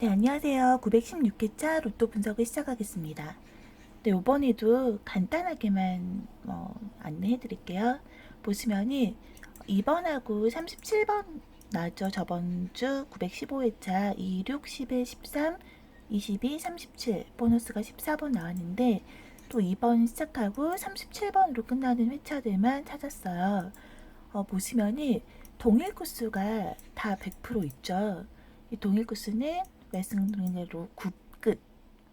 네, 안녕하세요. 916회차 로또 분석을 시작하겠습니다. 네, 이번에도 간단하게만 뭐 안내해 드릴게요. 보시면이 2번하고 37번 나왔죠. 저번 주 915회차 26, 11, 13, 22, 37 보너스가 14번 나왔는데 또 2번 시작하고 37번으로 끝나는 회차들만 찾았어요. 어, 보시면이 동일 코스가 다 100% 있죠. 이 동일 코스는 말씀드린 대로 9끝.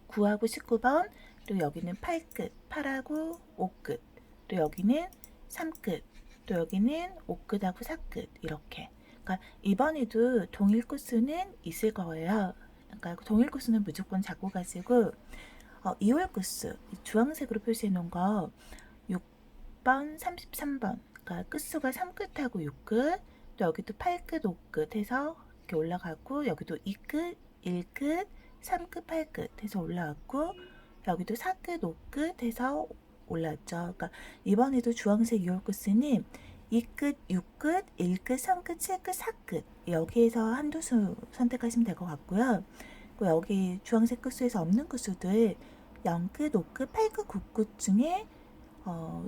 9하고 19번 그리고 여기는 8끝. 8하고 5끝. 그리고 여기는 3끝. 또 여기는 5끝하고 4끝. 이렇게. 그러니까 이번에도 동일 코스는 있을 거예요. 그러니까 동일 코스는 무조건 잡고 가시고 어, 2월 코스 이 주황색으로 표시해 놓은 거 6번 33번. 그러니까 끝수가 3끝하고 6끝 또 여기도 8끝 5끝 해서 이렇게 올라가고 여기도 2끝 1끝, 3끝, 8끝 해서 올라왔고 여기도 4끝, 5끝 해서 올라왔죠. 그러니까 이번에도 주황색 2월 코스는 2끝, 6끝, 1끝, 3끝, 7끝, 4끝 여기에서 한두 수 선택하시면 될 것 같고요. 여기 주황색 끝수에서 없는 끝수들 0끝, 5끝, 8끝, 9끝 중에 어,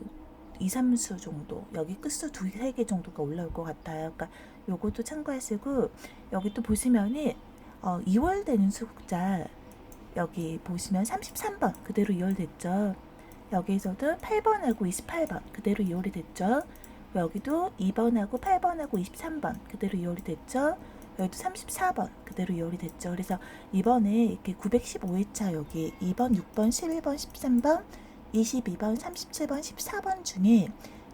2, 3수 정도 여기 끝수 두세개 정도가 올라올 것 같아요. 그러니까 요것도 참고하시고 여기 또 보시면은 어, 2월 되는 수국자 여기 보시면 33번 그대로 2월 됐죠. 여기에서도 8번하고 28번 그대로 2월이 됐죠. 여기도 2번하고 8번하고 23번 그대로 2월이 됐죠. 여기도 34번 그대로 2월이 됐죠. 그래서 이번에 이렇게 915회차 여기 2번, 6번, 11번, 13번, 22번, 37번, 14번 중에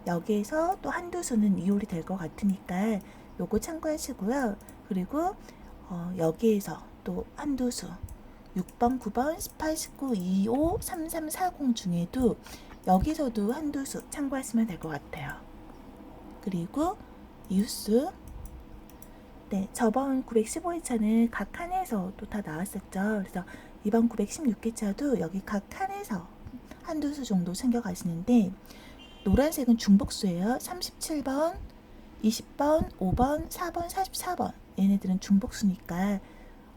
여기에서 또 한두 수는 2월이 될 것 같으니까 요거 참고하시고요. 그리고 어, 여기에서 또 한두 수 6번, 9번, 18, 19, 25, 33, 40 중에도 여기서도 한두 수 참고하시면 될 것 같아요. 그리고 이웃수 네, 저번 915회차는 각 칸에서 또 다 나왔었죠. 그래서 이번 916회차도 여기 각 칸에서 한두 수 정도 챙겨가시는데 노란색은 중복수예요. 37번, 20번, 5번, 4번, 44번 얘네들은 중복수니까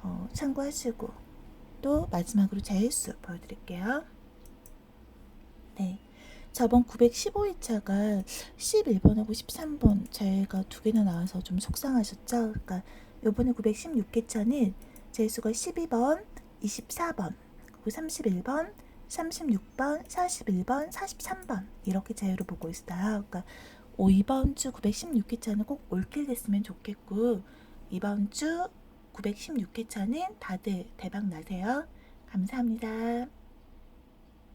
어, 참고하시고 또 마지막으로 제일수 보여드릴게요. 네, 저번 915회차가 11번하고 13번 제가 두 개나 나와서 좀 속상하셨죠? 그러니까 요번에 916회차는 제수가 12번, 24번, 그리고 31번, 36번, 41번, 43번 이렇게 자유로 보고 있어요. 그러니까 오, 이번 주 916회차는 꼭 올킬 됐으면 좋겠고 이번 주 916회차는 다들 대박 나세요. 감사합니다.